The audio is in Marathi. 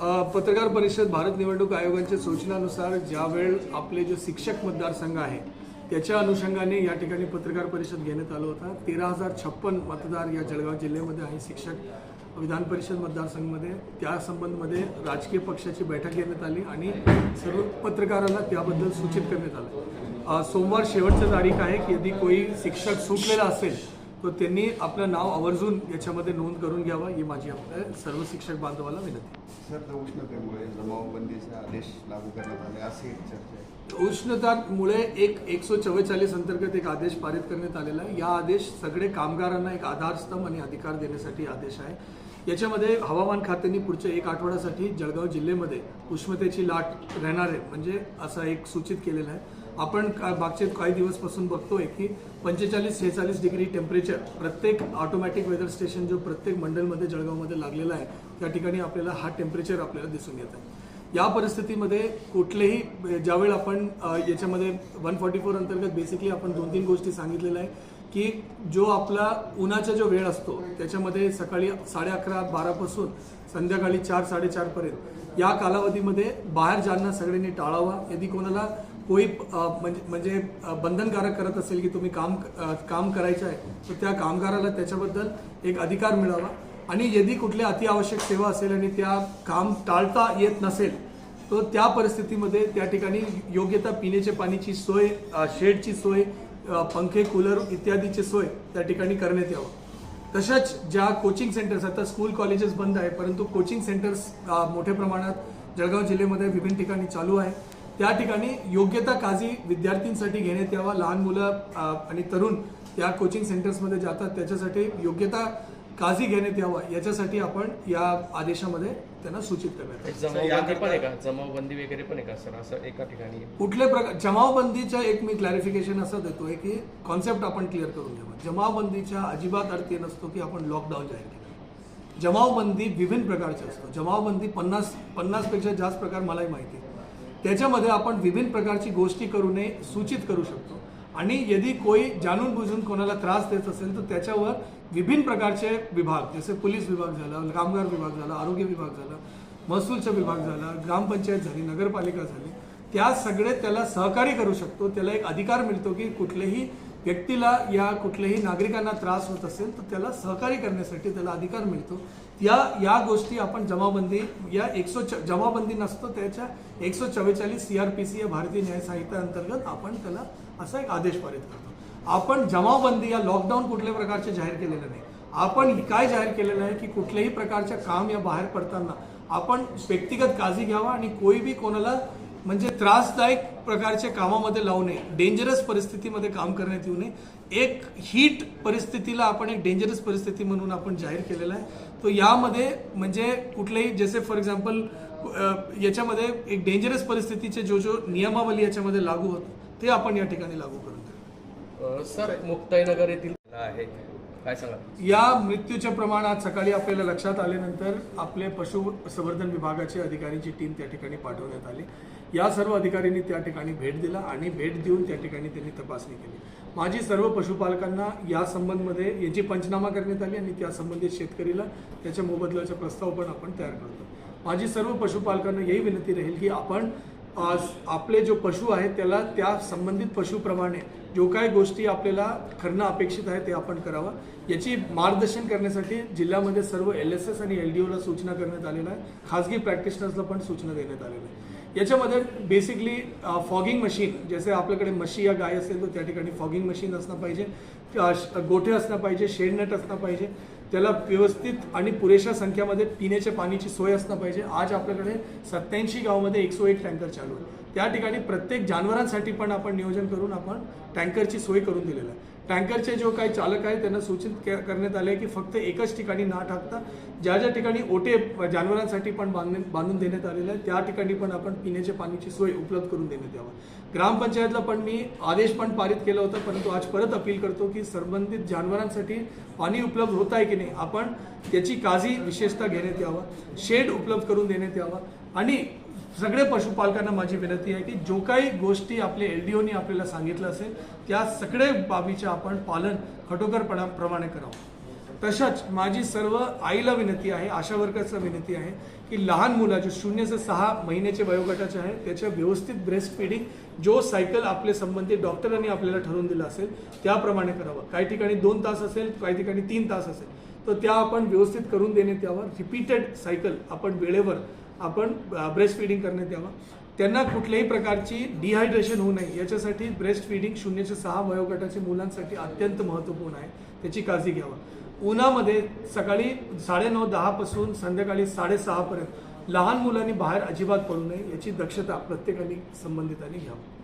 पत्रकार परिषद भारत निवडणूक आयोगाच्या सूचनानुसार ज्यावेळ आपले जे शिक्षक मतदारसंघ आहे त्याच्या अनुषंगाने या ठिकाणी पत्रकार परिषद घेण्यात आलं होता. तेरा हजार छप्पन मतदार या जळगाव जिल्ह्यामध्ये आहे शिक्षक विधान परिषद मतदारसंघामध्ये. त्या संबंधमध्ये राजकीय पक्षाची बैठक घेण्यात आली आणि सर्व पत्रकारांना त्याबद्दल सूचित करण्यात आलं. सोमवार शेवटची तारीख आहे की यदि कोई शिक्षक सुटलेला असेल तर त्यांनी आपलं नाव आवर्जून याच्यामध्ये नोंद करून घ्यावा ही माझी आपल्या सर्व शिक्षक बांधवाला विनंती. सर उष्णतेमुळे जमावबंदीचे आदेश लागू करण्यात आले अशी एक चर्चा आहे. उष्णतामुळे एक एकशे चव्वेचाळीस अंतर्गत एक आदेश पारित करण्यात आलेला आहे. या आदेश सगळे कामगारांना एक आधारस्तंभ आणि अधिकार देण्यासाठी आदेश आहे. याच्यामध्ये हवामान खात्याने पुढच्या एक आठवड्यासाठी जळगाव जिल्ह्यामध्ये उष्णतेची लाट राहणार आहे. म्हणजे असं एक सूचित केलेलं आहे. आपण का मागचे काही दिवसपासून बघतोय की पंचेचाळीस सेहेचाळीस डिग्री टेम्परेचर प्रत्येक ऑटोमॅटिक वेदर स्टेशन जो प्रत्येक मंडलमध्ये जळगावमध्ये लागलेला आहे त्या ठिकाणी आपल्याला हा टेम्परेचर आपल्याला दिसून येत आहे. या परिस्थितीमध्ये कुठलेही ज्यावेळी आपण याच्यामध्ये वन फॉर्टी फोर अंतर्गत बेसिकली आपण दोन तीन गोष्टी सांगितलेल्या आहे की जो आपला उन्हाचा जो वेळ असतो त्याच्यामध्ये सकाळी साडे अकरा बारापासून संध्याकाळी चार साडेचारपर्यंत या कालावधीमध्ये बाहेर जाणं सगळ्यांनी टाळावा. यदि कोणाला कोई म्हणजे म्हणजे बंधनकारक करत असेल की तुम्ही काम काम करायचं आहे तर त्या कामगाराला त्याच्याबद्दल एक अधिकार मिळावा. आणि यदि कुठल्या अतिआवश्यक सेवा असेल आणि त्या काम टाळता येत नसेल तर त्या परिस्थितीमध्ये त्या ठिकाणी योग्यता पिण्याच्या पाण्याची सोय शेडची सोय पंखे कूलर इत्यादीची सोय त्या ठिकाणी करण्यात यावं. तशाच ज्या कोचिंग सेंटर्स आता स्कूल कॉलेजेस बंद आहे परंतु कोचिंग सेंटर्स मोठ्या प्रमाणात जळगाव जिल्ह्यामध्ये विभिन्न ठिकाणी चालू आहे. त्या ठिकाणी योग्यता काळजी विद्यार्थ्यांसाठी घेण्यात यावा लहान मुलं आणि तरुण त्या कोचिंग सेंटर्समध्ये जातात त्याच्यासाठी योग्यता काळजी घेण्यात यावा याच्यासाठी आपण या आदेशामध्ये त्यांना सूचित करण्यात. जमावबंदी वगैरे पण आहे का सर? असं एका ठिकाणी? कुठल्या प्रकार जमावबंदीचं एक मी क्लॅरिफिकेशन असं देतोय की कॉन्सेप्ट आपण क्लिअर करून घ्यावा जमावबंदीच्या अजिबात अर्थ हे नसतो की आपण लॉकडाऊन जाहीर केलं. जमावबंदी विभिन्न प्रकारची असतो. जमावबंदी पन्नास पन्नासपेक्षा जास्त प्रकार मलाही माहिती आहे. त्याच्यामध्ये आपण विभिन्न प्रकारची गोष्टी करू नये सूचित करू शकतो. आणि यदि कोई जाणून बुजून कोणाला त्रास देत असेल तर त्याच्यावर विभिन्न प्रकारचे विभाग जसे पोलीस विभाग झाला कामगार विभाग झाला आरोग्य विभाग झाला महसूलचा विभाग झाला ग्रामपंचायत झाली नगरपालिका झाली त्या सगळे त्याला सहकार्य करू शकतो. त्याला एक अधिकार मिळतो की कुठलेही व्यक्तीला या कुठल्याही नागरिकांना त्रास होत असेल तर त्याला सहकार्य करण्यासाठी त्याला अधिकार मिळतो. या या गोष्टी आपण जमाबंदी या एकशे च जमाबंदी नसतो त्याच्या एकशे चव्वेचाळीस सी आर पी सी या भारतीय न्याय संहिता अंतर्गत आपण त्याला असा एक आदेश पारित करतो. आपण जमाबंदी या लॉकडाऊन कुठल्या प्रकारचे जाहीर केलेलं नाही. आपण काय जाहीर केलेलं आहे की कुठल्याही प्रकारच्या काम या बाहेर पडताना आपण व्यक्तिगत काळजी घ्यावा आणि कोई बी कोणाला म्हणजे त्रासदायक प्रकारच्या कामामध्ये लावू नये. डेंजरस परिस्थितीमध्ये काम करण्यात येऊ नये. एक हीट परिस्थितीला आपण एक डेंजरस परिस्थिती म्हणून आपण जाहीर केलेला आहे. तो यामध्ये म्हणजे कुठलेही जसे फॉर एक्झाम्पल याच्यामध्ये एक डेंजरस परिस्थितीचे जो जो नियमावली याच्यामध्ये लागू होत ते आपण या ठिकाणी लागू अं, सर मुक्ताईनगर येथील आहे. काय सांगा या मृत्यूच्या आज सकाळी आपल्याला लक्षात आल्यानंतर आपले पशु संवर्धन विभागाचे अधिकारीची टीम त्या ठिकाणी पाठवण्यात आली. या सर्व अधिकाऱ्यांनी त्या ठिकाणी भेट दिला आणि भेट देऊन त्या ठिकाणी त्यांनी तपासणी केली. माझी सर्व पशुपालकांना या संबंधमध्ये याची पंचनामा करण्यात आली आणि त्या संबंधित शेतकरीला त्याच्या मोबदल्याचा प्रस्ताव पण आपण तयार करतो. माझी सर्व पशुपालकांना यही विनंती राहील की आपण आज आपले जो पशु आहेत त्याला त्या संबंधित पशुप्रमाणे जो काही गोष्टी आपल्याला करणं अपेक्षित आहे ते आपण करावं. याची मार्गदर्शन करण्यासाठी जिल्ह्यामध्ये सर्व एल एस एस आणि एल डी ओला सूचना करण्यात आलेल्या आहे खाजगी प्रॅक्टिशनर्सला पण सूचना देण्यात आलेल्या आहे याच्यामध्ये बेसिकली फॉगिंग मशीन जसे आपल्याकडे म्हशी या गाय असेल तर त्या ठिकाणी फॉगिंग मशीन असणं पाहिजे. गोठे असणं पाहिजे शेडनेट असणं पाहिजे. त्याला व्यवस्थित आणि पुरेशा संख्यामध्ये पिण्याच्या पाण्याची सोय असणं पाहिजे. आज आपल्याकडे सत्याऐंशी गावामध्ये एकशे एक टँकर चालू आहे त्या ठिकाणी प्रत्येक जानवरांसाठी पण आपण नियोजन करून आपण टँकरची सोय करून दिलेलं आहे. टँकरचे जो काही चालक आहे त्यांना सूचित करण्यात आले की फक्त एकच ठिकाणी ना टाकता ज्या ज्या ठिकाणी ओटे जनावरांसाठी पण बांधणे बांधून देण्यात आलेलं आहे त्या ठिकाणी पण आपण पिण्याच्या पाण्याची सोय उपलब्ध करून देण्यात यावं. ग्रामपंचायतला पण मी आदेश पण पारित केला होता परंतु आज परत अपील करतो की संबंधित जनावरांसाठी पाणी उपलब्ध होत आहे की नाही आपण त्याची काळजी विशेषतः घेण्यात यावं शेड उपलब्ध करून देण्यात यावा. आणि सगळे पशुपालकांना माझी विनंती आहे की जो काही गोष्टी आपले एल डी ओनी आपल्याला सांगितलं असेल त्या सगळे बाबीचे आपण पालन खटोकरपणा प्रमाणे करावं. तशाच माझी सर्व आईला विनंती आहे आशा वर्कर्सला विनंती आहे की लहान मुलं जे शून्य ते सहा महिन्याचे वयोगटाचे आहे त्याच्या व्यवस्थित ब्रेस्ट फिडिंग जो सायकल आपले संबंधित डॉक्टरांनी आपल्याला ठरवून दिला असेल त्याप्रमाणे करावं. काही ठिकाणी दोन तास असेल काही ठिकाणी तीन तास असेल तर त्या आपण व्यवस्थित करून देणे त्यावर रिपीटेड सायकल आपण वेळेवर आपण ब्रेस्ट फिडिंग करण्यात यावं. त्यांना कुठल्याही प्रकारची डिहायड्रेशन होऊ नये. याच्यासाठी ब्रेस्ट फिडिंग शून्य सहा वयोगटाच्या मुलांसाठी अत्यंत महत्त्वपूर्ण आहे. त्याची काळजी घ्यावं. उन्हामध्ये सकाळी साडेनऊ दहापासून संध्याकाळी साडेसहापर्यंत लहान मुलांनी बाहेर अजिबात पडू नये. याची दक्षता प्रत्येकाने संबंधितांनी घ्यावी.